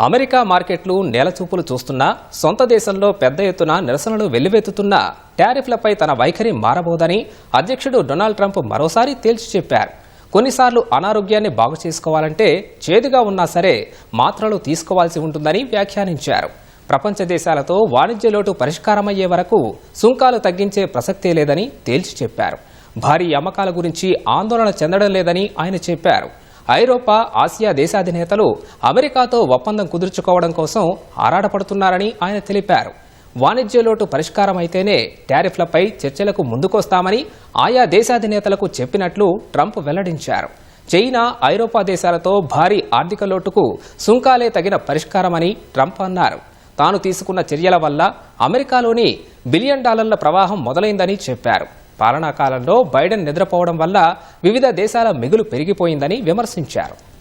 America మార్కెట్లు నేలచూపులు చూస్తున్నా సొంత దేశంలో పెద్ద ఎత్తున నిరసనలు వెల్లువెత్తుతున్నా టారిఫ్లపై తన వైఖరి మారబోదని అధ్యక్షుడు డొనాల్డ్ ట్రంప్ మరోసారి తేల్చి చెప్పారు. కొన్నిసార్లు అనారోగ్యాన్ని బాగు చేసుకోవాలంటే చేదుగా ఉన్నా సరే మాత్రలు తీసుకోవాల్సి ఉంటుందని వ్యాఖ్యానించారు. ప్రపంచ దేశాలతో వాణిజ్య లోటు పరిష్కారమయ్యే వరకు సుంకాలు తగ్గించే ప్రసక్తే లేదని తేల్చి చెప్పారు. భారీ అమ్మకాల గురించి ఆందోళన చెందడం లేదని ఆయన చెప్పారు. ఐరోపా ఆసియా దేశాధినేతలు అమెరికాతో ఒప్పందం కుదుర్చుకోవడం కోసం ఆరాటపడుతున్నారని ఆయన తెలిపారు. వాణిజ్య లోటు పరిష్కారం అయితేనే టారిఫ్లపై చర్చలకు ముందుకొస్తామని ఆయా దేశాధినేతలకు చెప్పినట్లు ట్రంప్ వెల్లడించారు. చైనా ఐరోపా దేశాలతో భారీ ఆర్థిక లోటుకు సుంకాలే తగిన పరిష్కారమని ట్రంప్ అన్నారు. తాను తీసుకున్న చర్యల వల్ల అమెరికాలోని బిలియన్ డాలర్ల ప్రవాహం మొదలైందని చెప్పారు. పాలనా కాలంలో బైడెన్ నిద్రపోవడం వల్ల వివిధ దేశాల మిగులు పెరిగిపోయిందని విమర్శించారు.